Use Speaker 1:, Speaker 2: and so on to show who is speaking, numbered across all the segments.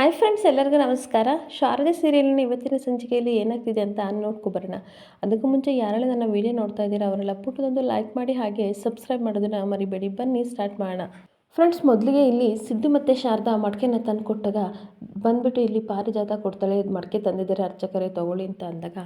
Speaker 1: Hi friends ಎಲ್ಲರಿಗೂ ನಮಸ್ಕಾರ. ಶಾರದೆ ಸೀರಿಯಲ್ನ ಇವತ್ತಿನ ಸಂಚಿಕೆಯಲ್ಲಿ ಏನಾಗ್ತಿದೆ ಅಂತ ನೋಡ್ಕೊಬರೋಣ ಅದಕ್ಕೂ ಮುಂಚೆ ಯಾರೆಲ್ಲ ನನ್ನ ವೀಡಿಯೋ ನೋಡ್ತಾ ಇದ್ದೀರಾ, ಅವರೆಲ್ಲ ಪುಟ್ಟದೊಂದು ಲೈಕ್ ಮಾಡಿ ಹಾಗೆ ಸಬ್ಸ್ಕ್ರೈಬ್ ಮಾಡೋದನ್ನ ಮರಿಬೇಡಿ. ಬನ್ನಿ ಸ್ಟಾರ್ಟ್ ಮಾಡೋಣ. ಫ್ರೆಂಡ್ಸ್, ಮೊದಲಿಗೆ ಇಲ್ಲಿ ಸಿದ್ದು ಮತ್ತು ಶಾರದಾ ಮಡಕೆನ ತಂದು ಕೊಟ್ಟಾಗ ಬಂದ್ಬಿಟ್ಟು ಇಲ್ಲಿ ಪಾರಿಜಾತ ಕೊಡ್ತಾಳೆ ಮಡಕೆ ತಂದಿದ್ದಾರೆ, ಅರ್ಚಕರೇ ತಗೊಳ್ಳಿ ಅಂತ ಅಂದಾಗ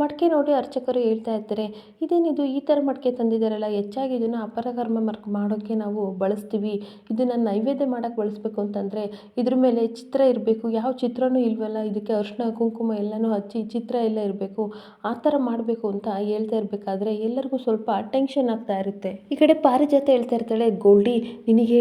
Speaker 1: ಮಡಕೆ ನೋಡಿ ಅರ್ಚಕರು ಹೇಳ್ತಾ ಇರ್ತಾರೆ ಇದೇನಿದು ಈ ಥರ ಮಡಕೆ ತಂದಿದ್ದಾರಲ್ಲ, ಹೆಚ್ಚಾಗಿ ಇದನ್ನು ಅಪರಕರ್ಮ ಮರ್ಕ್ ಮಾಡೋಕ್ಕೆ ನಾವು ಬಳಸ್ತೀವಿ, ಇದನ್ನು ನೈವೇದ್ಯ ಮಾಡೋಕ್ಕೆ ಬಳಸಬೇಕು ಅಂತಂದರೆ ಇದ್ರ ಮೇಲೆ ಚಿತ್ರ ಇರಬೇಕು, ಯಾವ ಚಿತ್ರನೂ ಇಲ್ವಲ್ಲ, ಇದಕ್ಕೆ ಅರಿಶಿನ ಕುಂಕುಮ ಎಲ್ಲನೂ ಹಚ್ಚಿ ಚಿತ್ರ ಎಲ್ಲ ಇರಬೇಕು, ಆ ಥರ ಮಾಡಬೇಕು ಅಂತ ಹೇಳ್ತಾ ಇರಬೇಕಾದ್ರೆ ಎಲ್ಲರಿಗೂ ಸ್ವಲ್ಪ ಟೆನ್ಷನ್ ಆಗ್ತಾ ಇರುತ್ತೆ. ಈ ಕಡೆ ಪಾರಿಜಾತ ಹೇಳ್ತಾ ಇರ್ತಾಳೆ, ಗೋಲ್ಡಿ, ನಿನಗೆ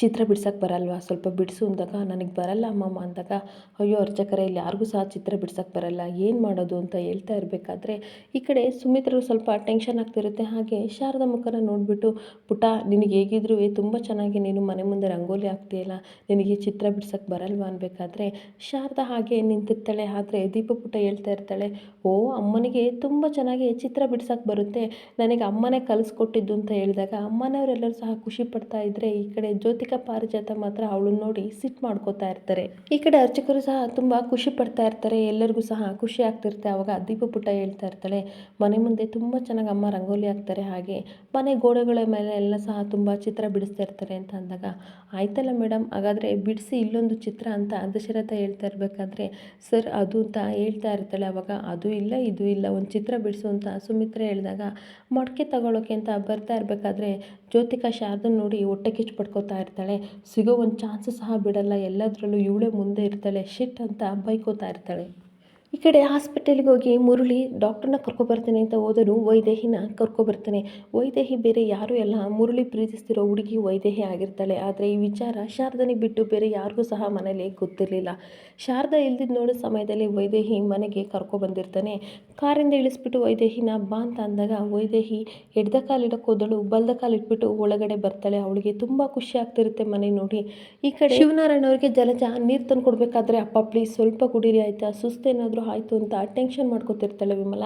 Speaker 1: ಚಿತ್ರ ಬಿಡ್ಸಕ್ಕೆ ಬರಲ್ವಾ? ಸ್ವಲ್ಪ ಬಿಡಿಸು ಅಂದಾಗ ನನಗೆ ಬರಲ್ಲ ಅಮ್ಮಮ್ಮ ಅಂದಾಗ, ಅಯ್ಯೋ ಅರ್ಚಕರೇ ಇಲ್ಲಿ ಯಾರಿಗೂ ಸಹ ಚಿತ್ರ ಬಿಡ್ಸಕ್ಕೆ ಬರಲ್ಲ. ಏನು ಮಾಡೋದು? ಅಂತ ಹೇಳ್ತಾ ಇರಬೇಕಾದ್ರೆ, ಈ ಕಡೆ ಸುಮಿತ್ರರು ಸ್ವಲ್ಪ ಟೆನ್ಷನ್ ಆಗ್ತಿರುತ್ತೆ ಹಾಗೆ ಶಾರದಾ ಮುಖನ ನೋಡಿಬಿಟ್ಟು, ಪುಟ, ನಿನಗೆ ಹೇಗಿದ್ರು ತುಂಬ ಚೆನ್ನಾಗಿ ನೀನು ಮನೆ ಮುಂದೆ ರಂಗೋಲಿ ಹಾಕ್ತೀಯಲ್ಲ, ನಿನಗೆ ಚಿತ್ರ ಬಿಡ್ಸಕ್ಕೆ ಬರಲ್ವಾ? ಅನ್ಬೇಕಾದ್ರೆ, ಶಾರದ ಹಾಗೆ ನಿಂತಿರ್ತಾಳೆ. ಆದರೆ ದೀಪ ಪುಟ ಹೇಳ್ತಾ ಇರ್ತಾಳೆ, ಓ, ಅಮ್ಮನಿಗೆ ತುಂಬ ಚೆನ್ನಾಗಿ ಚಿತ್ರ ಬಿಡ್ಸಕ್ಕೆ ಬರುತ್ತೆ. ನನಗೆ ಅಮ್ಮನೇ ಕಲಿಸ್ಕೊಟ್ಟಿದ್ದು, ಅಂತ ಹೇಳಿದಾಗ, ಅಮ್ಮನವರೆಲ್ಲರೂ ಸಹ ಖುಷಿ ಪಡ್ತಾ ಇದ್ದರೆ ಈ ಕಡೆ ಜ್ಯೋತಿಕಾ ಪಾರಿಜಾತ ಮಾತ್ರ ಅವಳನ್ನ ನೋಡಿ ಸಿಟ್ ಮಾಡ್ಕೋತಾ ಇರ್ತಾರೆ. ಈ ಕಡೆ ಅರ್ಚಕರು ಸಹ ತುಂಬ ಖುಷಿ ಪಡ್ತಾ ಇರ್ತಾರೆ. ಎಲ್ಲರಿಗೂ ಸಹ ಖುಷಿ ಆಗ್ತಿರುತ್ತೆ. ಅವಾಗ ದೀಪ ಪುಟ್ಟ ಹೇಳ್ತಾ ಇರ್ತಾಳೆ. ಮನೆ ಮುಂದೆ ತುಂಬ ಚೆನ್ನಾಗಿ ಅಮ್ಮ ರಂಗೋಲಿ ಹಾಕ್ತಾರೆ. ಹಾಗೆ ಮನೆ ಗೋಡೆಗಳ ಮೇಲೆ ಎಲ್ಲ ಸಹ ತುಂಬ ಚಿತ್ರ ಬಿಡಿಸ್ತಾ ಇರ್ತಾರೆ ಅಂತ ಅಂದಾಗ, ಆಯ್ತಲ್ಲ ಮೇಡಮ್ ಹಾಗಾದರೆ ಬಿಡಿಸಿ ಇಲ್ಲೊಂದು ಚಿತ್ರ ಅಂತ ದಶರಥ ಹೇಳ್ತಾ ಇರಬೇಕಾದ್ರೆ ಸರ್ ಅದು ಅಂತ ಹೇಳ್ತಾ ಇರ್ತಾಳೆ. ಅವಾಗ, ಅದು ಇಲ್ಲ, ಇದು ಇಲ್ಲ, ಒಂದು ಚಿತ್ರ ಬಿಡಿಸು ಅಂತ ಸುಮಿತ್ರ ಹೇಳಿದಾಗ, ಮಡಕೆ ತಗೊಳ್ಳೋಕೆ ಅಂತ ಬರ್ತಾ ಇರಬೇಕಾದ್ರೆ, ಜ್ಯೋತಿಕಾ ಶಾರದನ್ ನೋಡಿ ಹೊಟ್ಟೆ ಕಿಚ್ಚು ಪಡ್ಕೋತಾ ಇರ್ತಾಳೆ ಸಿಗೋ ಒಂದು ಚಾನ್ಸು ಸಹ ಬಿಡಲ್ಲ ಎಲ್ಲದರಲ್ಲೂ ಇವಳೇ ಮುಂದೆ ಇರ್ತಾಳೆ ಶಿಟ್ ಅಂತ ಬೈಕೋತಾ ಇರ್ತಾಳೆ. ಈ ಕಡೆ ಹಾಸ್ಪಿಟಲ್ಗೆ ಹೋಗಿ ಮುರುಳಿ ಡಾಕ್ಟ್ರನ್ನ ಕರ್ಕೊಬರ್ತಾನೆ ಅಂತ ಹೋದನು, ವೈದೇಹಿನ ಕರ್ಕೊಬರ್ತಾನೆ. ವೈದೇಹಿ ಬೇರೆ ಯಾರೂ ಎಲ್ಲ ಮುರುಳಿ ಪ್ರೀತಿಸ್ತಿರೋ ಹುಡುಗಿ ವೈದೇಹಿ ಆಗಿರ್ತಾಳೆ. ಆದರೆ ಈ ವಿಚಾರ ಶಾರದನಿಗೆ ಬಿಟ್ಟು ಬೇರೆ ಯಾರಿಗೂ ಸಹ ಮನೇಲಿ ಗೊತ್ತಿರಲಿಲ್ಲ. ಶಾರದಾ ಇಲ್ದಿದ್ದು ನೋಡೋ ಸಮಯದಲ್ಲಿ ವೈದೇಹಿ ಮನೆಗೆ ಕರ್ಕೊಬಂದಿರ್ತಾನೆ. ಕಾರಿಂದ ಇಳಿಸ್ಬಿಟ್ಟು ವೈದೇಹಿನ ಬಾ ಅಂತ ಅಂದಾಗ ವೈದೇಹಿ ಎಡ್ದ ಕಾಲಿಡಕ್ಕೆ ಹೋದಳು. ಬಲ್ದ ಕಾಲಿಟ್ಬಿಟ್ಟು ಒಳಗಡೆ ಬರ್ತಾಳೆ. ಅವಳಿಗೆ ತುಂಬ ಖುಷಿ ಆಗ್ತಿರುತ್ತೆ ಮನೆ ನೋಡಿ. ಈ ಕಡೆ ಶಿವನಾರಾಯಣ ಅವರಿಗೆ ಜಲಜ ನೀರು ತಂದು ಕೊಡಬೇಕಾದ್ರೆ ಅಪ್ಪ ಪ್ಲೀಸ್ ಸ್ವಲ್ಪ ಕುಡೀರಿ ಆಯಿತಾ? ಸುಸ್ತೇನಾದರೂ ಆಯಿತು ಅಂತ ಟೆನ್ಷನ್ ಮಾಡ್ಕೊತಿರ್ತಾಳೆ ವಿಮಲ.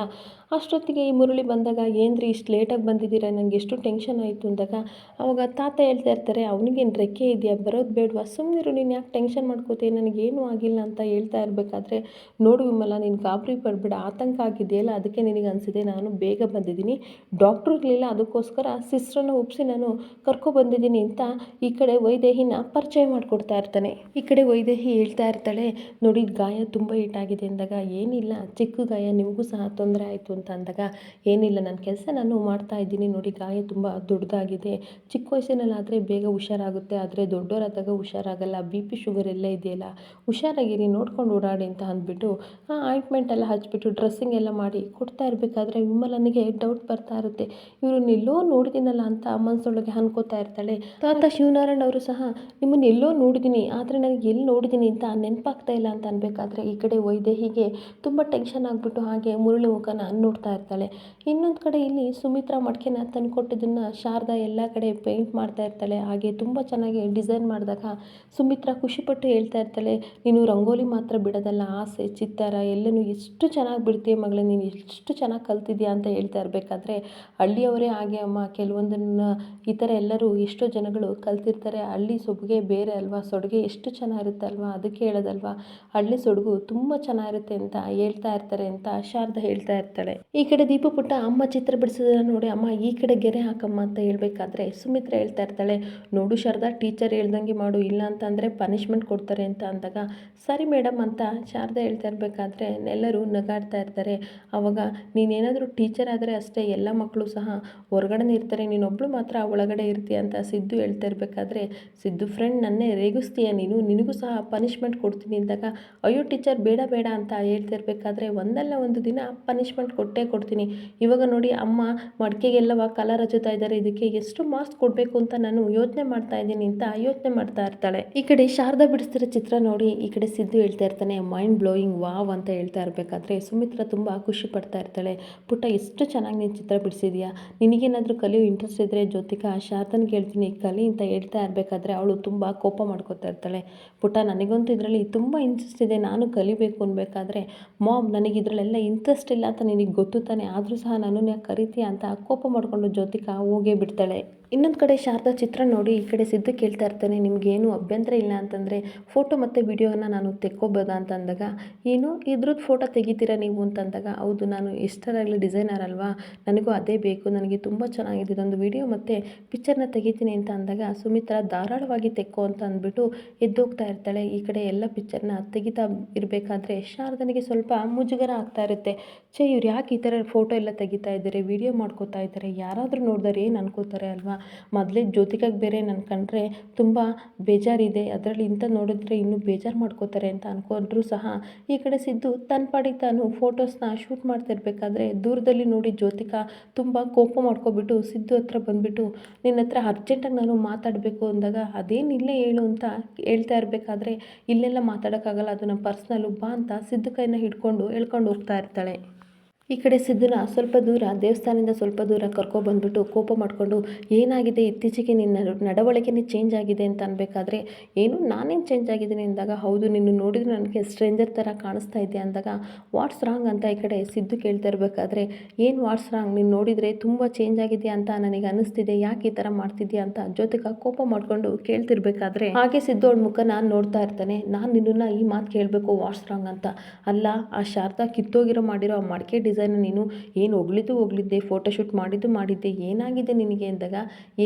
Speaker 1: ಅಷ್ಟೊತ್ತಿಗೆ ಈ ಮುರುಳಿ ಬಂದಾಗ, ಏನ್ರಿ ಇಷ್ಟು ಲೇಟಾಗಿ ಬಂದಿದ್ದೀರಾ? ನನಗೆ ಎಷ್ಟು ಟೆನ್ಷನ್ ಆಯಿತು ಅಂದಾಗ, ಅವಾಗ ತಾತ ಹೇಳ್ತಾ ಇರ್ತಾರೆ, ಅವನಿಗೇನು ರೆಕ್ಕೆ ಇದೆಯಾ? ಬರೋದು ಬೇಡವಾ? ಸುಮ್ಮನಿರು ನೀನು ಯಾಕೆ ಟೆನ್ಷನ್ ಮಾಡ್ಕೋತೀಯ? ನನಗೇನು ಆಗಿಲ್ಲ ಅಂತ ಹೇಳ್ತಾ ಇರಬೇಕಾದ್ರೆ, ನೋಡು ವಿಮಲ, ನೀನು ಗಾಬರಿ ಪಡಬೇಡ, ಆತಂಕ ಆಗಿದೆಯಲ್ಲ ಅದಕ್ಕೆ ನಿನಗೆ ಅನಿಸಿದೆ, ನಾನು ಬೇಗ ಬಂದಿದ್ದೀನಿ. ಡಾಕ್ಟ್ರು ಇರಲಿಲ್ಲ, ಅದಕ್ಕೋಸ್ಕರ ಸಿಸ್ಟ್ರನ್ನ ಒಪ್ಪಿಸಿ ನಾನು ಕರ್ಕೊಬಂದಿದ್ದೀನಿ ಅಂತ ಈ ಕಡೆ ವೈದೇಹಿನ ಪರಿಚಯ ಮಾಡಿಕೊಡ್ತಾ ಇರ್ತಾನೆ. ಈ ಕಡೆ ವೈದೇಹಿ ಹೇಳ್ತಾ ಇರ್ತಾಳೆ, ನೋಡಿ, ಗಾಯ ತುಂಬ ಏಟಾಗಿದೆ ಅಂದಾಗ, ಏನಿಲ್ಲ, ಚಿಕ್ಕ ಗಾಯ, ನಿಮಗೂ ಸಹ ತೊಂದರೆ ಆಯಿತು ಅಂತ ಅಂದಾಗ, ಏನಿಲ್ಲ ನನ್ನ ಕೆಲಸ ನಾನು ಮಾಡ್ತಾ ಇದ್ದೀನಿ. ನೋಡಿ, ಗಾಯ ತುಂಬ ದೊಡ್ಡದಾಗಿದೆ ಚಿಕ್ಕ ವಯಸ್ಸಿನಲ್ಲಾದರೆ ಬೇಗ ಹುಷಾರಾಗುತ್ತೆ. ಆದರೆ ದೊಡ್ಡವರಾದಾಗ ಹುಷಾರಾಗಲ್ಲ. ಬಿ ಪಿ ಶುಗರ್ ಎಲ್ಲ ಇದೆಯಲ್ಲ. ಹುಷಾರಾಗಿರಿ, ನೋಡ್ಕೊಂಡು ಓಡಾಡಿ ಅಂತ ಅಂದ್ಬಿಟ್ಟು ಆಯಿಂಟ್ಮೆಂಟ್ ಎಲ್ಲ ಹಚ್ಚಿಬಿಟ್ಟು ಡ್ರೆಸ್ಸಿಂಗ್ ಎಲ್ಲ ಮಾಡಿ ಕೊಡ್ತಾ ಇರಬೇಕಾದ್ರೆ ವಿಮಲನಿಗೆ ಡೌಟ್ ಬರ್ತಾ ಇರುತ್ತೆ. ಇವರು ಎಲ್ಲೋ ನೋಡಿದ್ದೀನಲ್ಲ ಅಂತ ಮನಸ್ಸೊಳಗೆ ಅನ್ಕೋತಾ ಇರ್ತಾಳೆ. ತಾತ ಶಿವನಾರಾಯಣ ಅವರು ಸಹ, ನಿಮ್ಮನ್ನು ಎಲ್ಲೋ ನೋಡಿದ್ದೀನಿ ಆದರೆ ನನಗೆ ಎಲ್ಲಿ ನೋಡಿದ್ದೀನಿ ಅಂತ ನೆನಪಾಗ್ತಾ ಇಲ್ಲ ಅಂತ ಅನ್ಬೇಕಾದ್ರೆ ಈ ಕಡೆ ವೈದೇಹಿಗೆ ತುಂಬ ಟೆನ್ಷನ್ ಆಗಿಬಿಟ್ಟು ಹಾಗೆ ಮುರಳಿ ಮುಖನ ನೋಡ್ತಾ ಇರ್ತಾಳೆ. ಇನ್ನೊಂದು ಕಡೆ ಇಲ್ಲಿ ಸುಮಿತ್ರಾ ಮಡ್ಕೆನ ತಂದು ಕೊಟ್ಟಿದ್ದನ್ನು ಶಾರದಾ ಎಲ್ಲ ಕಡೆ ಪೇಂಟ್ ಮಾಡ್ತಾ ಇರ್ತಾಳೆ. ಹಾಗೆ ತುಂಬ ಚೆನ್ನಾಗಿ ಡಿಸೈನ್ ಮಾಡಿದಾಗ ಸುಮಿತ್ರಾ ಖುಷಿಪಟ್ಟು ಹೇಳ್ತಾ ಇರ್ತಾಳೆ, ನೀನು ರಂಗೋಲಿ ಮಾತ್ರ ಬಿಡೋದಲ್ಲ, ಆಸೆ, ಚಿತ್ತಾರ ಎಲ್ಲನೂ ಎಷ್ಟು ಚೆನ್ನಾಗಿ ಬಿಡ್ತೀಯ ಮಗಳೇ, ನೀನು ಎಷ್ಟು ಚೆನ್ನಾಗಿ ಕಲ್ತಿದ್ಯಾ ಅಂತ ಹೇಳ್ತಾ ಇರಬೇಕಾದ್ರೆ, ಹಳ್ಳಿಯವರೇ ಹಾಗೆ ಅಮ್ಮ. ಕೆಲವೊಂದನ್ನು ಈ ಥರ ಎಲ್ಲರೂ ಎಷ್ಟೋ ಜನಗಳು ಕಲ್ತಿರ್ತಾರೆ. ಹಳ್ಳಿ ಸೊಬಗೆ ಬೇರೆ ಅಲ್ವಾ? ಸೊಡುಗೆ ಎಷ್ಟು ಚೆನ್ನಾಗಿರುತ್ತೆ ಅಲ್ವಾ? ಅದಕ್ಕೆ ಹೇಳೋದಲ್ವಾ? ಹಳ್ಳಿ ಸೊಡಗು ತುಂಬ ಚೆನ್ನಾಗಿರುತ್ತೆ ಅಂತ ಹೇಳ್ತಾ ಇರ್ತಾರೆ ಅಂತ ಶಾರದಾ ಹೇಳ್ತಾ ಇರ್ತಾಳೆ. ಈ ಕಡೆ ದೀಪ ಪುಟ್ಟ ಅಮ್ಮ ಚಿತ್ರ ಬಿಡಿಸೋದನ್ನ ನೋಡಿ, ಅಮ್ಮ, ಈ ಕಡೆ ಗೆರೆ ಹಾಕಮ್ಮ ಅಂತ ಹೇಳ್ಬೇಕಾದ್ರೆ ಸುಮಿತ್ರ ಹೇಳ್ತಾ ಇರ್ತಾಳೆ. ನೋಡು ಶಾರದಾ ಟೀಚರ್ ಹೇಳ್ದಂಗೆ ಮಾಡು, ಇಲ್ಲ ಅಂತಂದರೆ ಪನಿಷ್ಮೆಂಟ್ ಕೊಡ್ತಾರೆ ಅಂತ ಅಂದಾಗ, ಸರಿ ಮೇಡಮ್ ಅಂತ ಶಾರದಾ ಹೇಳ್ತಾ ಇರಬೇಕಾದ್ರೆ ಎಲ್ಲರೂ ನಗಾಡ್ತಾ ಇರ್ತಾರೆ. ಅವಾಗ ನೀನೇನಾದರೂ ಟೀಚರ್ ಆದರೆ ಅಷ್ಟೇ ಎಲ್ಲ ಮಕ್ಕಳು ಸಹ ಹೊರಗಡೆ ಇರ್ತಾರೆ. ನೀನೊಬ್ಬಳು ಮಾತ್ರ ಒಳಗಡೆ ಇರ್ತೀಯ ಅಂತ ಸಿದ್ದು ಹೇಳ್ತಾ ಇರಬೇಕಾದ್ರೆ, ಸಿದ್ದು ಫ್ರೆಂಡ್ ನನ್ನೇ ರೇಗಿಸ್ತೀಯ ನೀನು? ನಿನಗೂ ಸಹ ಪನಿಷ್ಮೆಂಟ್ ಕೊಡ್ತೀನಿ ಅಂದಾಗ, ಅಯ್ಯೋ ಟೀಚರ್ ಬೇಡ ಬೇಡ ಅಂತ ಹೇಳ್ತಾ ಇರಬೇಕಾದ್ರೆ ಒಂದಲ್ಲ ಒಂದು ದಿನ ಪನಿಷ್ಮೆಂಟ್ ಕೊಟ್ಟೇ ಕೊಡ್ತೀನಿ. ಇವಾಗ ನೋಡಿ ಅಮ್ಮ ಮಡಿಕೆಗೆಲ್ಲವ ಕಲರ್ ಹಚ್ಚುತ್ತಾ ಇದ್ದಾರೆ. ಇದಕ್ಕೆ ಎಷ್ಟು ಮಾರ್ಕ್ಸ್ ಕೊಡಬೇಕು ಅಂತ ನಾನು ಯೋಚನೆ ಮಾಡ್ತಾ ಇದ್ದೀನಿ ಅಂತ ಯೋಚನೆ ಮಾಡ್ತಾ ಇರ್ತಾಳೆ. ಈ ಕಡೆ ಶಾರದಾ ಬಿಡಿಸ್ತಿರೋ ಚಿತ್ರ ನೋಡಿ, ಈ ಕಡೆ ಸಿದ್ದು ಹೇಳ್ತಾ ಇರ್ತಾನೆ ಮೈಂಡ್ ಬ್ಲೋಯಿಂಗ್ ವಾವ್ ಅಂತ ಹೇಳ್ತಾ ಇರಬೇಕಾದ್ರೆ ಸುಮಿತ್ರ ತುಂಬ ಖುಷಿ ಪಡ್ತಾ ಇರ್ತಾಳೆ. ಪುಟ್ಟ, ಎಷ್ಟು ಚೆನ್ನಾಗಿ ನೀನು ಚಿತ್ರ ಬಿಡಿಸಿದ್ಯಾ? ನಿನಗೇನಾದರೂ ಕಲಿಯೋ ಇಂಟ್ರೆಸ್ಟ್ ಇದ್ದರೆ ಜ್ಯೋತಿಕಾ ಶಾರದನ್ಗೆ ಹೇಳ್ತೀನಿ ಕಲಿ ಅಂತ ಹೇಳ್ತಾ ಇರಬೇಕಾದ್ರೆ ಅವಳು ತುಂಬ ಕೋಪ ಮಾಡ್ಕೋತಾ ಇರ್ತಾಳೆ. ಪುಟ್ಟ, ನನಗಂತೂ ಇದರಲ್ಲಿ ತುಂಬ ಇಂಟ್ರೆಸ್ಟ್ ಇದೆ. ನಾನು ಕಲಿಬೇಕು ಅನ್ಬೇಕಾದ್ರೆ ಮಾಮ್ ನನಗೆ ಇದರಲ್ಲೆಲ್ಲ ಇಂಟ್ರೆಸ್ಟ್ ಇಲ್ಲ ಅಂತ ನಿನಗೆ ಗೊತ್ತು ತಾನೆ, ಆದರೂ ಸಹ ನಾನು ಯಾಕೆ ಕರಿತೀಯ ಅಂತ ಕೋಪ ಮಾಡಿಕೊಂಡು ಜ್ಯೋತಿಕಾ ಹೋಗೇ ಬಿಡ್ತಾಳೆ. ಇನ್ನೊಂದು ಕಡೆ ಶಾರದಾ ಚಿತ್ರ ನೋಡಿ ಈ ಕಡೆ ಸಿದ್ದು ಕೇಳ್ತಾ ಇರ್ತಾನೆ, ನಿಮಗೇನು ಅಭ್ಯಂತರ ಇಲ್ಲ ಅಂತಂದರೆ ಫೋಟೋ ಮತ್ತು ವಿಡಿಯೋನ ನಾನು ತೆಕ್ಕೋಬೋದಾ ಅಂತ ಅಂದಾಗ, ಏನು ಇದ್ರದ್ದು ಫೋಟೋ ತೆಗಿತೀರಾ ನೀವು ಅಂತಂದಾಗ ಹೌದು, ನಾನು ಎಷ್ಟರಾಗಲಿ ಡಿಸೈನರ್ ಅಲ್ವಾ, ನನಗೂ ಅದೇ ಬೇಕು, ನನಗೆ ತುಂಬ ಚೆನ್ನಾಗಿದೆ, ಇದೊಂದು ವಿಡಿಯೋ ಮತ್ತು ಪಿಕ್ಚರ್ನ ತೆಗಿತೀನಿ ಅಂತ ಅಂದಾಗ ಸುಮಿತ್ರಾ ಧಾರಾಳವಾಗಿ ತೆಕ್ಕೋ ಅಂತ ಅಂದ್ಬಿಟ್ಟು ಎದ್ದೋಗ್ತಾ ಇರ್ತಾಳೆ. ಈ ಕಡೆ ಎಲ್ಲ ಪಿಕ್ಚರ್ನ ತೆಗಿತಾ ಇರಬೇಕಾದ್ರೆ ಶಾರದನಿಗೆ ಸ್ವಲ್ಪ ಮುಜುಗರ ಆಗ್ತಾ ಇರುತ್ತೆ. ಛೇ, ಇವ್ರು ಈ ಥರ ಫೋಟೋ ಎಲ್ಲ ತೆಗಿತಾ ಇದ್ದಾರೆ? ವಿಡಿಯೋ ಮಾಡ್ಕೋತಾ ಇದ್ದಾರೆ? ಯಾರಾದರೂ ನೋಡಿದ್ರೆ ಏನು ಅನ್ಕೋತಾರೆ ಅಲ್ವಾ? ಮೊದಲೇ ಜ್ಯೋತಿಕಾಗೆ ಬೇರೆ ನನ್ನ ಕಂಡ್ರೆ ತುಂಬ ಬೇಜಾರಿದೆ. ಅದರಲ್ಲಿ ಇಂಥ ನೋಡಿದ್ರೆ ಇನ್ನೂ ಬೇಜಾರು ಮಾಡ್ಕೋತಾರೆ ಅಂತ ಅನ್ಕೊಂಡ್ರೂ ಸಹ. ಈ ಕಡೆ ಸಿದ್ದು ತನ್ನ ಪಾಡಿಗೆ ತಾನು ಫೋಟೋಸ್ನ ಶೂಟ್ ಮಾಡ್ತಿರ್ಬೇಕಾದ್ರೆ ದೂರದಲ್ಲಿ ನೋಡಿ ಜ್ಯೋತಿಕಾ ತುಂಬ ಕೋಪ ಮಾಡ್ಕೊಬಿಟ್ಟು ಸಿದ್ದು ಹತ್ರ ಬಂದುಬಿಟ್ಟು ನಿನ್ನ ಹತ್ರ ಅರ್ಜೆಂಟಾಗಿ ನಾನು ಮಾತಾಡಬೇಕು ಅಂದಾಗ ಅದೇನಿಲ್ಲೇ ಹೇಳು ಅಂತ ಹೇಳ್ತಾ ಇರಬೇಕಾದ್ರೆ ಇಲ್ಲೆಲ್ಲ ಮಾತಾಡೋಕ್ಕಾಗಲ್ಲ. ಅದು ನಮ್ಮ ಪರ್ಸ್ನಲ್ಲು ಬಾ ಅಂತ ಸಿದ್ದು ಕೈನ ಹಿಡ್ಕೊಂಡು ಹೇಳ್ಕೊಂಡು ಹೋಗ್ತಾ ಇರ್ತಾಳೆ. ಈ ಕಡೆ ಸಿದ್ಧನ ಸ್ವಲ್ಪ ದೂರ, ದೇವಸ್ಥಾನದಿಂದ ಸ್ವಲ್ಪ ದೂರ ಕರ್ಕೊಬಂದ್ಬಿಟ್ಟು ಕೋಪ ಮಾಡಿಕೊಂಡು, ಏನಾಗಿದೆ? ಇತ್ತೀಚೆಗೆ ನಿನ್ನ ನಡವಳಿಕೆನೇ ಚೇಂಜ್ ಆಗಿದೆ ಅಂತ ಅನ್ಬೇಕಾದ್ರೆ, ಏನು ನಾನೇನು ಚೇಂಜ್ ಆಗಿದ್ದೀನಿ ಅಂದಾಗ, ಹೌದು, ನಿನ್ನ ನೋಡಿದ್ರೆ ನನಗೆ ಸ್ಟ್ರೇಂಜರ್ ಥರ ಕಾಣಿಸ್ತಾ ಇದೆ ಅಂದಾಗ ವಾಟ್ಸ್ ರಾಂಗ್ ಅಂತ ಈ ಕಡೆ ಸಿದ್ದು ಕೇಳ್ತಾ ಇರಬೇಕಾದ್ರೆ, ಏನು ವಾಟ್ಸ್ ರಾಂಗ್ ನೀನು ನೋಡಿದರೆ ತುಂಬ ಚೇಂಜ್ ಆಗಿದೆ ಅಂತ ನನಗೆ ಅನ್ನಿಸ್ತಿದೆ, ಯಾಕೆ ಈ ಥರ ಮಾಡ್ತಿದ್ಯಾ ಅಂತ ಜೊತೆಗೆ ಕೋಪ ಮಾಡಿಕೊಂಡು ಕೇಳ್ತಿರ್ಬೇಕಾದ್ರೆ, ಹಾಗೆ ಸಿದ್ದು ಅವಳ ನಾನು ನೋಡ್ತಾ ಇರ್ತಾನೆ, ನಾನು ನಿನ್ನನ್ನು ಈ ಮಾತು ಕೇಳಬೇಕು ವಾಟ್ಸ್ ರಾಂಗ್ ಅಂತ. ಅಲ್ಲ, ಆ ಶಾರದಾ ಕಿತ್ತೋಗಿರೋ ಮಾಡಿರೋ ಆ ಮಡಿಕೆ ಡಿಸೈನ್ ನೀನು ಏನು ಹೊಗಳಿದ್ದು ಹೊಗಳಿದ್ದೆ ಫೋಟೋಶೂಟ್ ಮಾಡಿದ್ದು ಮಾಡಿದ್ದೆ, ಏನಾಗಿದೆ ನಿನಗೆ ಅಂದಾಗ?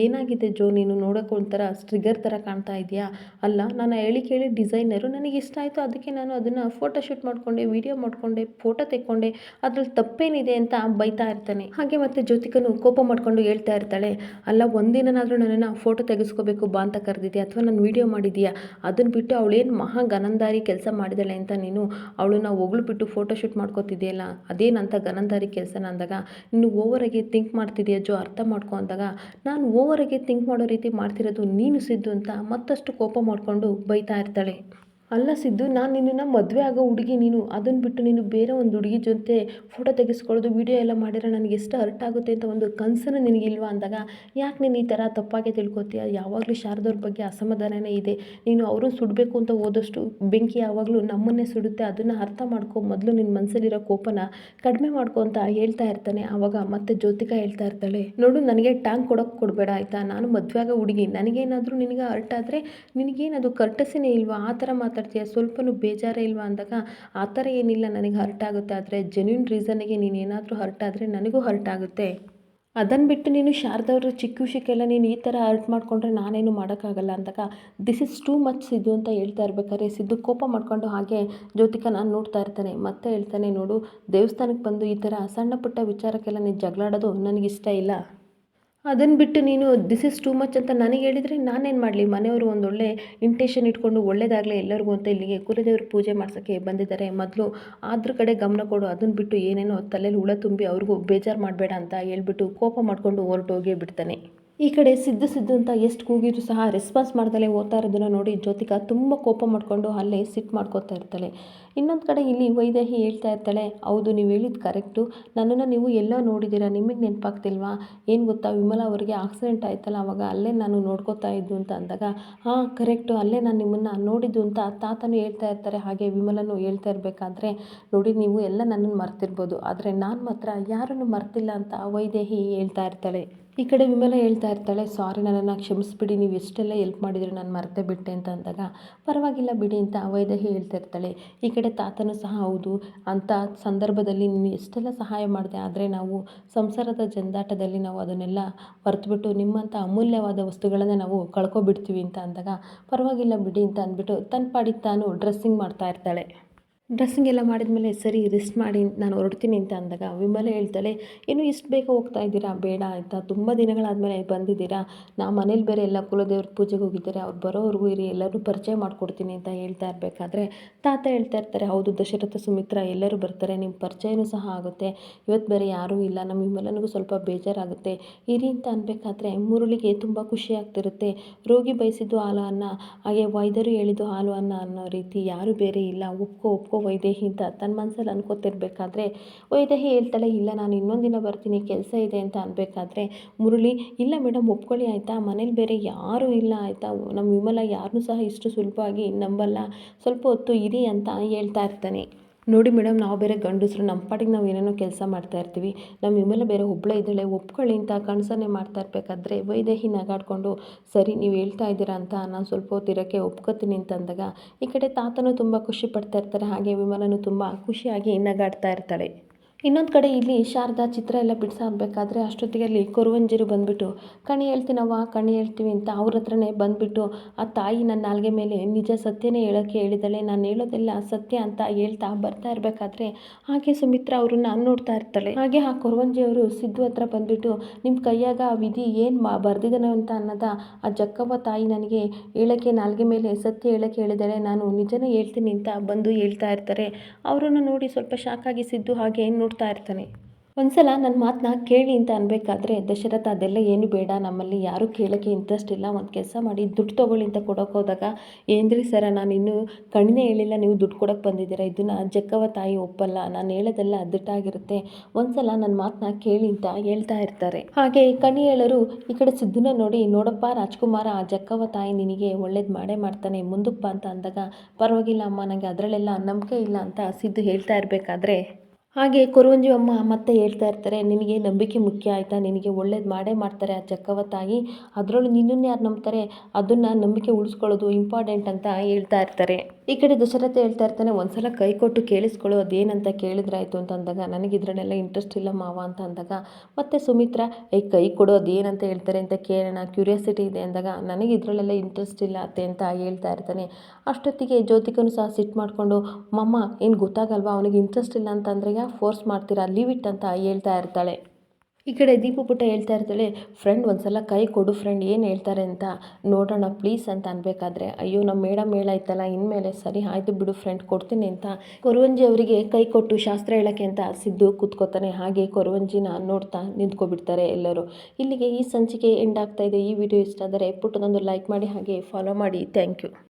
Speaker 1: ಏನಾಗಿದೆ ಜೋ, ನೀನು ನೋಡೋಕೆ ಒಂಥರ ಸ್ಟ್ರಿಗರ್ ಥರ ಕಾಣ್ತಾ ಇದೆಯಾ ಅಲ್ಲ ನಾನು ಹೇಳಿ ಕೇಳಿ ಡಿಸೈನರು ನನಗೆ ಇಷ್ಟ ಆಯಿತು. ಅದಕ್ಕೆ ನಾನು ಅದನ್ನು ಫೋಟೋಶೂಟ್ ಮಾಡಿಕೊಂಡೆ ವೀಡಿಯೋ ಮಾಡಿಕೊಂಡೆ ಫೋಟೋ ತೆಕ್ಕೊಂಡೆ. ಅದ್ರಲ್ಲಿ ತಪ್ಪೇನಿದೆ ಅಂತ ಬೈತಾ ಇರ್ತಾನೆ. ಹಾಗೆ ಮತ್ತೆ ಜ್ಯೋತಿಕನು ಕೋಪ ಮಾಡಿಕೊಂಡು ಹೇಳ್ತಾ ಇರ್ತಾಳೆ. ಅಲ್ಲ ಒಂದಿನಾದರೂ ನನ್ನನ್ನು ಫೋಟೋ ತೆಗೆಸ್ಕೋಬೇಕು ಬಾ ಅಂತ ಕರೆದಿದ್ಯಾ? ಅಥವಾ ನಾನು ವೀಡಿಯೋ ಮಾಡಿದೆಯಾ ಅದನ್ನು ಬಿಟ್ಟು ಅವಳೇನು ಮಹಾ ಗನಂದಾರಿ ಕೆಲಸ ಮಾಡಿದಾಳೆ ಅಂತ ನೀನು? ಅವಳನ್ನ ಹೊಗಳು ಬಿಟ್ಟು ಫೋಟೋಶೂಟ್ ಮಾಡ್ಕೋತಿದೆಯಲ್ಲ? ಅದೇನಂತ ಗನಂದಾರಿ ಕೆಲಸನ ಅಂದಾಗ, ನೀನು ಓವರಾಗಿ ಥಿಂಕ್ ಮಾಡ್ತಿದ್ಯಾ ಜೋ ಅರ್ಥ ಮಾಡ್ಕೊ ಅಂದಾಗ, ನಾನು ಓವರಾಗಿ ಥಿಂಕ್ ಮಾಡೋ ರೀತಿ ಮಾಡ್ತಿರೋದು ನೀನು ಸಿದ್ದು ಅಂತ ಮತ್ತಷ್ಟು ಕೋಪ ಮಾಡಿಕೊಂಡು ಬೈತಾ ಇರ್ತಾಳೆ. ಅಲ್ಲ ಸಿದ್ದು, ನಾನು ನಿನ್ನನ್ನು ಮದುವೆ ಆಗೋ ಹುಡುಗಿ ನೀನು. ಅದನ್ನು ಬಿಟ್ಟು ನೀನು ಬೇರೆ ಒಂದು ಹುಡುಗಿ ಜೊತೆ ಫೋಟೋ ತೆಗೆಸ್ಕೊಳ್ಳೋದು ವೀಡಿಯೋ ಎಲ್ಲ ಮಾಡಿದ್ರೆ ನನಗೆ ಎಷ್ಟು ಹರ್ಟ್ ಆಗುತ್ತೆ ಅಂತ ಒಂದು ಕನಸನ್ನು ನಿನಗಿಲ್ವಾ ಅಂದಾಗ, ಯಾಕೆ ನೀನು ಈ ಥರ ತಪ್ಪಾಗಿ ತಿಳ್ಕೊತೀಯ? ಯಾವಾಗಲೂ ಶಾರದವ್ರ ಬಗ್ಗೆ ಅಸಮಾಧಾನನೇ ಇದೆ. ನೀನು ಅವ್ರನ್ನ ಸುಡಬೇಕು ಅಂತ ಹೋದಷ್ಟು ಬೆಂಕಿ ಯಾವಾಗಲೂ ನಮ್ಮನ್ನೇ ಸುಡುತ್ತೆ. ಅದನ್ನು ಅರ್ಥ ಮಾಡ್ಕೊ, ಮೊದಲು ನಿನ್ನ ಮನಸ್ಸಲ್ಲಿರೋ ಕೋಪನ ಕಡಿಮೆ ಮಾಡ್ಕೊ ಅಂತ ಹೇಳ್ತಾ ಇರ್ತಾನೆ ಆವಾಗ ಮತ್ತೆ ಜ್ಯೋತಿಕಾ ಹೇಳ್ತಾ ಇರ್ತಾಳೆ, ನೋಡು, ನನಗೆ ಟ್ಯಾಂಕ್ ಕೊಡೋಕೆ ಕೊಡಬೇಡ ಆಯಿತಾ? ನಾನು ಮದುವೆ ಆಗೋ ಹುಡುಗಿ. ನನಗೇನಾದರೂ ನಿನಗೆ ಹರ್ಟ್ ಆದರೆ ನಿನಗೇನದು ಕರ್ಟಸಿನೇ ಇಲ್ವಾ? ಆ ಥರ ಮಾತಾಡ್ತೀಯ? ಸ್ವಲ್ಪನೂ ಬೇಜಾರೇ ಇಲ್ವಾ ಅಂದಾಗ, ಆ ಥರ ಏನಿಲ್ಲ, ನನಗೆ ಹರ್ಟ್ ಆಗುತ್ತೆ ಆದರೆ ಜೆನ್ಯೂನ್ ರೀಸನ್ನಿಗೆ ನೀನು ಏನಾದರೂ ಹರ್ಟ್ ಆದರೆ ನನಗೂ ಹರ್ಟ್ ಆಗುತ್ತೆ ಅದನ್ನು ಬಿಟ್ಟು ನೀನು ಶಾರದವ್ರ ಚಿಕ್ಕ ವಿಷಯಕ್ಕೆಲ್ಲ ನೀನು ಈ ಥರ ಹರ್ಟ್ ಮಾಡಿಕೊಂಡ್ರೆ ನಾನೇನು ಮಾಡೋಕ್ಕಾಗಲ್ಲ ಅಂದಾಗ this is too much Siddu ಅಂತ ಹೇಳ್ತಾ ಇರ್ಬೇಕಾದ್ರೆ ಸಿದ್ದು ಕೋಪ ಮಾಡಿಕೊಂಡು ಹಾಗೆ ಜ್ಯೋತಿಕ ನಾನು ನೋಡ್ತಾ ಇರ್ತಾನೆ. ಮತ್ತೆ ಹೇಳ್ತಾನೆ, ನೋಡು, ದೇವಸ್ಥಾನಕ್ಕೆ ಬಂದು ಈ ಥರ ಸಣ್ಣ ಪುಟ್ಟ ವಿಚಾರಕ್ಕೆಲ್ಲ ನೀನು ಜಗಳಾಡೋದು ನನಗಿಷ್ಟ ಇಲ್ಲ. ಅದನ್ನು ಬಿಟ್ಟು ನೀನು ದಿಸ್ ಇಸ್ ಟೂ ಮಚ್ ಅಂತ ನನಗೆ ಹೇಳಿದರೆ ನಾನೇನು ಮಾಡಲಿ? ಮನೆಯವರು ಒಂದೊಳ್ಳೆ ಇಂಟೇಷನ್ ಇಟ್ಕೊಂಡು ಒಳ್ಳೇದಾಗಲಿ ಎಲ್ಲರಿಗೂ ಅಂತ ಇಲ್ಲಿಗೆ ಕುಲದೇವ್ರ ಪೂಜೆ ಮಾಡ್ಸೋಕ್ಕೆ ಬಂದಿದ್ದಾರೆ. ಮೊದಲು ಅದ್ರ ಕಡೆ ಗಮನ ಕೊಡು ಅದನ್ನು ಬಿಟ್ಟು ಏನೇನೋ ತಲೆಯಲ್ಲಿ ಹುಳ ತುಂಬಿ ಅವ್ರಿಗೂ ಬೇಜಾರು ಮಾಡಬೇಡ ಅಂತ ಹೇಳ್ಬಿಟ್ಟು ಕೋಪ ಮಾಡಿಕೊಂಡು ಹೊರಟೋಗೇ ಬಿಡ್ತಾನೆ. ಈ ಕಡೆ ಸಿದ್ದು ಸಿದ್ದು ಅಂತ ಎಷ್ಟು ಕೂಗಿದ್ರು ಸಹ ರೆಸ್ಪಾನ್ಸ್ ಮಾಡ್ದಲೇ ಓದ್ತಾ ಇರೋದನ್ನು ನೋಡಿ ಜ್ಯೋತಿಕಾ ತುಂಬ ಕೋಪ ಮಾಡಿಕೊಂಡು ಅಲ್ಲೇ ಸಿಟ್ಟು ಮಾಡ್ಕೋತಾ ಇರ್ತಾಳೆ. ಇನ್ನೊಂದು ಕಡೆ ಇಲ್ಲಿ ವೈದೇಹಿ ಹೇಳ್ತಾ ಇರ್ತಾಳೆ, ಹೌದು, ನೀವು ಹೇಳಿದ್ದು ಕರೆಕ್ಟು ನನ್ನನ್ನು ನೀವು ಎಲ್ಲೋ ನೋಡಿದ್ದೀರಾ ನಿಮಗೆ ನೆನಪಾಗ್ತಿಲ್ವಾ? ಏನು ಗೊತ್ತಾ? ವಿಮಲ ಅವರಿಗೆ ಆಕ್ಸಿಡೆಂಟ್ ಆಯ್ತಲ್ಲ, ಅವಾಗ ಅಲ್ಲೇ ನಾನು ನೋಡ್ಕೋತಾ ಇದ್ದು ಅಂತ ಅಂದಾಗ, ಹಾಂ ಕರೆಕ್ಟು ಅಲ್ಲೇ ನಾನು ನಿಮ್ಮನ್ನು ನೋಡಿದ್ದು ಅಂತ ತಾತನೂ ಹೇಳ್ತಾ ಇರ್ತಾರೆ. ಹಾಗೆ ವಿಮಲನು ಹೇಳ್ತಾ ಇರಬೇಕಾದ್ರೆ ನೋಡಿ ನೀವು ಎಲ್ಲ ನನ್ನನ್ನು ಮರ್ತಿರ್ಬೋದು. ಆದರೆ ನಾನು ಮಾತ್ರ ಯಾರನ್ನು ಮರ್ತಿಲ್ಲ ಅಂತ ವೈದೇಹಿ ಹೇಳ್ತಾ ಇರ್ತಾಳೆ. ಈ ಕಡೆ ವಿಮಲ ಹೇಳ್ತಾ ಇರ್ತಾಳೆ ಸಾರಿ ನನ್ನನ್ನು ಕ್ಷಮಿಸ್ಬಿಡಿ, ನೀವು ಎಷ್ಟೆಲ್ಲ ಎಲ್ಪ್ ಮಾಡಿದ್ರು ನಾನು ಮರೆತೇ ಬಿಟ್ಟೆ ಅಂತ ಅಂದಾಗ, ಪರವಾಗಿಲ್ಲ ಬಿಡಿ ಅಂತ ಅವೈದ ಹೇಳ್ತಾ ಇರ್ತಾಳೆ. ಈ ಕಡೆ ತಾತನೂ ಸಹ, ಹೌದು ಅಂಥ ಸಂದರ್ಭದಲ್ಲಿ ನೀನು ಎಷ್ಟೆಲ್ಲ ಸಹಾಯ ಮಾಡಿದೆ, ಆದರೆ ನಾವು ಸಂಸಾರದ ಜಂಜಾಟದಲ್ಲಿ ನಾವು ಅದನ್ನೆಲ್ಲ ಮರೆತುಬಿಟ್ಟು ನಿಮ್ಮಂಥ ಅಮೂಲ್ಯವಾದ ವಸ್ತುಗಳನ್ನು ನಾವು ಕಳ್ಕೊಬಿಡ್ತೀವಿ ಅಂತ ಅಂದಾಗ, ಪರವಾಗಿಲ್ಲ ಬಿಡಿ ಅಂತ ಅಂದ್ಬಿಟ್ಟು ತನ್ನ ಪಾಡಿಗೆ ತಾನು ಡ್ರೆಸ್ಸಿಂಗ್ ಮಾಡ್ತಾ ಇರ್ತಾಳೆ. ಡ್ರೆಸ್ಸಿಂಗ್ ಎಲ್ಲ ಮಾಡಿದ್ಮೇಲೆ ಸರಿ, ರೆಸ್ಟ್ ಮಾಡಿ ನಾನು ಹೊರಡ್ತೀನಿ ಅಂತ ಅಂದಾಗ ವಿಮಲ ಹೇಳ್ತಾಳೆ ಏನು ಇಷ್ಟು ಬೇಗ ಹೋಗ್ತಾ ಇದ್ದೀರಾ? ಬೇಡ ಆಯಿತಾ? ತುಂಬ ದಿನಗಳಾದಮೇಲೆ ಬಂದಿದ್ದೀರಾ? ನಾ ಮನೇಲಿ ಬೇರೆ ಎಲ್ಲ ಕುಲದೇವ್ರ ಪೂಜೆಗೆ ಹೋಗಿದ್ದಾರೆ, ಅವ್ರು ಬರೋವರೆಗೂ ಇರಿ, ಎಲ್ಲರೂ ಪರಿಚಯ ಮಾಡಿಕೊಡ್ತೀನಿ ಅಂತ ಹೇಳ್ತಾ ಇರಬೇಕಾದ್ರೆ ತಾತ ಹೇಳ್ತಾ ಇರ್ತಾರೆ, ಹೌದು, ದಶರಥ, ಸುಮಿತ್ರ ಎಲ್ಲರೂ ಬರ್ತಾರೆ ನಿಮ್ಮ ಪರಿಚಯನೂ ಸಹ ಆಗುತ್ತೆ. ಇವತ್ತು ಬೇರೆ ಯಾರೂ ಇಲ್ಲ ನಮ್ಮ ವಿಮಲನಿಗೂ ಸ್ವಲ್ಪ ಬೇಜಾರಾಗುತ್ತೆ. ಇರಿ ಅಂತ ಅನ್ಬೇಕಾದ್ರೆ ಮುರುಳಿಗೆ ತುಂಬ ಖುಷಿ ಆಗ್ತಿರುತ್ತೆ. ರೋಗಿ ಬಯಸಿದ್ದು ಹಾಲು ಅನ್ನ, ಹಾಗೆ ವೈದ್ಯರು ಹೇಳಿದ್ದು ಹಾಲು ಅನ್ನ ಅನ್ನೋ ರೀತಿ ಯಾರೂ ಬೇರೆ ಇಲ್ಲ. ಒಪ್ಕೋ ಒಪ್ಕೋ ವೈದೇಹಿ ಅಂತ ತನ್ನ ಮನಸ್ಸಲ್ಲಿ ಅನ್ಕೋತಿರ್ಬೇಕಾದ್ರೆ ವೈದೇಹಿ ಹೇಳ್ತಾಳೆ, ಇಲ್ಲ ನಾನು ಇನ್ನೊಂದು ದಿನ ಬರ್ತೀನಿ, ಕೆಲಸ ಇದೆ ಅಂತ ಅನ್ಬೇಕಾದ್ರೆ, ಮುರಳಿ, ಇಲ್ಲ ಮೇಡಮ್ ಒಪ್ಕೊಳ್ಳಿ ಆಯಿತಾ? ಮನೇಲಿ ಬೇರೆ ಯಾರೂ ಇಲ್ಲ ಆಯಿತಾ? ನಮ್ಮ ವಿಮಲ ಯಾರನ್ನೂ ಸಹ ಇಷ್ಟು ಸುಲಭವಾಗಿ ನಂಬಲ್ಲ. ಸ್ವಲ್ಪ ಹೊತ್ತು ಇರಿ ಅಂತ ಹೇಳ್ತಾ ಇರ್ತಾನೆ. ನೋಡಿ ಮೇಡಮ್, ನಾವು ಬೇರೆ ಗಂಡಸರು, ನಮ್ಮ ಪಾಟಿಗೆ ನಾವು ಏನೇನೋ ಕೆಲಸ ಮಾಡ್ತಾ ಇರ್ತೀವಿ. ನಮ್ಮ ವಿಮಲ ಬೇರೆ ಒಬ್ಬಳೇ ಇದ್ದಾಳೆ, ಒಪ್ಕೊಳ್ಳಿ ಅಂತ ಕನಸನ್ನೇ ಮಾಡ್ತಾ ಇರಬೇಕಾದ್ರೆ ವೈದೇಹಿ ನಗಾಡ್ಕೊಂಡು, ಸರಿ, ನೀವು ಹೇಳ್ತಾ ಇದ್ದೀರಾ ಅಂತ ನಾನು ಸ್ವಲ್ಪ ಹೊತ್ತು ಇರೋಕ್ಕೆ ಒಪ್ಕೋತೀನಿ ಅಂತ ಅಂದಾಗ, ಈ ಕಡೆ ತಾತನೂ ತುಂಬ ಖುಷಿ ಪಡ್ತಾ ಇರ್ತಾರೆ. ಹಾಗೆ ವಿಮಲನೂ ತುಂಬ ಖುಷಿಯಾಗಿ ನಗಾಡ್ತಾ ಇರ್ತಾಳೆ. ಇನ್ನೊಂದು ಕಡೆ ಇಲ್ಲಿ ಶಾರದಾ ಚಿತ್ರ ಎಲ್ಲ ಬಿಡಿಸಾಕ್ಬೇಕಾದ್ರೆ ಅಷ್ಟೊತ್ತಿಗೆ ಅಲ್ಲಿ ಕೊರುವಂಜಿರು ಬಂದುಬಿಟ್ಟು, ಕಣಿ ಹೇಳ್ತೀನವ್ವ, ಕಣಿ ಹೇಳ್ತೀವಿ ಅಂತ ಅವ್ರ ಹತ್ರನೇ ಬಂದುಬಿಟ್ಟು ಆ ತಾಯಿ ನನ್ನ ನಾಲ್ಗೆ ಮೇಲೆ ನಿಜ ಸತ್ಯನೇ ಹೇಳೋಕ್ಕೆ ಹೇಳಿದಾಳೆ ನಾನು ಹೇಳೋದೆಲ್ಲ ಸತ್ಯ ಅಂತ ಹೇಳ್ತಾ ಬರ್ತಾ ಇರಬೇಕಾದ್ರೆ ಹಾಗೆ ಸುಮಿತ್ರ ಅವ್ರನ್ನ ನೋಡ್ತಾ ಇರ್ತಾಳೆ. ಹಾಗೆ ಆ ಕೊರವಂಜಿಯವರು ಸಿದ್ದು ಹತ್ರ ಬಂದುಬಿಟ್ಟು ನಿಮ್ಮ ಕೈಯಾಗ ಆ ವಿಧಿ ಏನು ಮಾ ಬರ್ದಿದ್ದಾನೆ ಅಂತ ಅನ್ನೋದ ಆ ಜಕ್ಕವ್ವ ತಾಯಿ ನನಗೆ ಹೇಳೋಕ್ಕೆ ನಾಲ್ಗೆ ಮೇಲೆ ಸತ್ಯ ಹೇಳೋಕ್ಕೆ ಹೇಳಿದಾಳೆ ನಾನು ನಿಜನೇ ಹೇಳ್ತೀನಿ ಅಂತ ಬಂದು ಹೇಳ್ತಾ ಇರ್ತಾರೆ. ಅವರನ್ನು ನೋಡಿ ಸ್ವಲ್ಪ ಶಾಕಾಗಿ ಸಿದ್ದು ಹಾಗೆ ನೋಡ್ತಾ ಇರ್ತಾನೆ. ಒಂದ್ಸಲ ನನ್ನ ಮಾತನ್ನ ಕೇಳಿ ಅಂತ ಅನ್ಬೇಕಾದ್ರೆ, ದಶರಥ, ಅದೆಲ್ಲ ಏನು ಬೇಡ, ನಮ್ಮಲ್ಲಿ ಯಾರೂ ಕೇಳೋಕ್ಕೆ ಇಂಟ್ರೆಸ್ಟ್ ಇಲ್ಲ, ಒಂದು ಕೆಲಸ ಮಾಡಿ ದುಡ್ಡು ತೊಗೊಳ್ಳಿ ಅಂತ ಕೊಡೋಕೆ ಹೋದಾಗ, ಏನ್ರಿ ಸರ, ನಾನು ಇನ್ನೂ ಕಣ್ಣೇ ಹೇಳಿಲ್ಲ ನೀವು ದುಡ್ಡು ಕೊಡೋಕೆ ಬಂದಿದ್ದೀರಾ? ಇದನ್ನು ಜಕ್ಕವ ತಾಯಿ ಒಪ್ಪಲ್ಲ, ನಾನು ಹೇಳೋದೆಲ್ಲ ಅದ್ದಟ್ಟಾಗಿರುತ್ತೆ. ಒಂದ್ಸಲ ನನ್ನ ಮಾತನ್ನ ಕೇಳಿ ಅಂತ ಹೇಳ್ತಾ ಇರ್ತಾರೆ. ಹಾಗೆ ಕಣಿ ಹೇಳರು ಈ ಕಡೆ ಸಿದ್ಧನ ನೋಡಿ, ನೋಡಪ್ಪ, ರಾಜ್ಕುಮಾರ, ಆ ಜಕ್ಕವ ತಾಯಿ ನಿನಗೆ ಒಳ್ಳೇದು ಮಾಡೇ ಮಾಡ್ತಾನೆ, ಮುಂದಪ್ಪ ಅಂತ ಅಂದಾಗ, ಪರವಾಗಿಲ್ಲ ಅಮ್ಮ ನನಗೆ ಅದರಲ್ಲೆಲ್ಲ ನಂಬಿಕೆ ಇಲ್ಲ ಅಂತ ಸಿದ್ದು ಹೇಳ್ತಾ ಇರಬೇಕಾದ್ರೆ ಹಾಗೆ ಕೊರುವಂಜಿ ಅಮ್ಮ ಮತ್ತೆ ಹೇಳ್ತಾ ಇರ್ತಾರೆ, ನಿನಗೆ ನಂಬಿಕೆ ಮುಖ್ಯ ಆಯಿತಾ? ನಿನಗೆ ಒಳ್ಳೇದು ಮಾಡೇ ಮಾಡ್ತಾರೆ ಆ ಚಕ್ಕವತ್ತಾಗಿ. ತಾಯಿ ಅದರಲ್ಲೂ ನಿನ್ನನ್ನು ಯಾರು ನಂಬ್ತಾರೆ? ಅದನ್ನು ನಂಬಿಕೆ ಉಳಿಸ್ಕೊಳ್ಳೋದು ಇಂಪಾರ್ಟೆಂಟ್ ಅಂತ ಹೇಳ್ತಾ ಇರ್ತಾರೆ. ಈ ಕಡೆ ದಶರಥ ಹೇಳ್ತಾ ಇರ್ತಾನೆ, ಒಂದ್ಸಲ ಕೈ ಕೊಟ್ಟು ಕೇಳಿಸ್ಕೊಳ್ಳೋ, ಅದೇನಂತ ಕೇಳಿದ್ರಾಯ್ತು ಅಂತ ಅಂದಾಗ, ನನಗೆ ಇದರಲ್ಲೆಲ್ಲ ಇಂಟ್ರೆಸ್ಟ್ ಇಲ್ಲ ಮಾವ ಅಂತ ಅಂದಾಗ, ಮತ್ತೆ ಸುಮಿತ್ರ ಏ ಕೈ ಕೊಡೋ, ಅದೇನಂತ ಹೇಳ್ತಾರೆ ಅಂತ ಕೇಳೋಣ ಕ್ಯೂರಿಯಾಸಿಟಿ ಇದೆ ಅಂದಾಗ, ನನಗೆ ಇದರಲ್ಲೆಲ್ಲ ಇಂಟ್ರೆಸ್ಟ್ ಇಲ್ಲ ಅತ್ತೆ ಅಂತ ಹೇಳ್ತಾ ಇರ್ತಾನೆ. ಅಷ್ಟೊತ್ತಿಗೆ ಜ್ಯೋತಿಕನು ಸಹ ಸಿಟ್ಟು ಮಾಡಿಕೊಂಡು, ಮಮ್ಮ, ಏನು ಗೊತ್ತಾಗಲ್ವಾ? ಅವನಿಗೆ ಇಂಟ್ರೆಸ್ಟ್ ಇಲ್ಲ ಅಂತಂದ್ರೆ ಫೋರ್ಸ್ ಮಾಡ್ತೀರಾ? ಲೀವ್ ಇಟ್ ಅಂತ ಹೇಳ್ತಾ ಇರ್ತಾಳೆ. ಈ ಕಡೆ ದೀಪು ಪುಟ್ಟ ಹೇಳ್ತಾ ಇರ್ತಾಳೆ ಫ್ರೆಂಡ್ ಒಂದ್ಸಲ ಕೈ ಕೊಡು ಫ್ರೆಂಡ್ ಏನು ಹೇಳ್ತಾರೆ ಅಂತ ನೋಡೋಣ ಪ್ಲೀಸ್ ಅಂತ ಅನ್ಬೇಕಾದ್ರೆ, ಅಯ್ಯೋ ನಮ್ಮ ಮೇಡಮ್ ಹೇಳಾಯ್ತಲ್ಲ, ಇನ್ಮೇಲೆ ಸರಿ ಆಯಿತು ಬಿಡು ಫ್ರೆಂಡ್ ಕೊಡ್ತೀನಿ ಅಂತ. ಕೊರವಂಜಿ ಅವರಿಗೆ ಕೈ ಕೊಟ್ಟು ಶಾಸ್ತ್ರ ಹೇಳೋಕ್ಕೆ ಅಂತ ಸಿದ್ದು ಕೂತ್ಕೋತಾನೆ. ಹಾಗೆ ಕೊರವಂಜಿನ ನೋಡ್ತಾ ನಿಂತ್ಕೊಬಿಡ್ತಾರೆ ಎಲ್ಲರೂ. ಇಲ್ಲಿಗೆ ಈ ಸಂಚಿಕೆ ಎಂಡ್ ಆಗ್ತಾ ಇದೆ. ಈ ವಿಡಿಯೋ ಇಷ್ಟ ಆದರೆ ಪುಟ್ಟದೊಂದು ಲೈಕ್ ಮಾಡಿ, ಹಾಗೆ ಫಾಲೋ ಮಾಡಿ. Thank you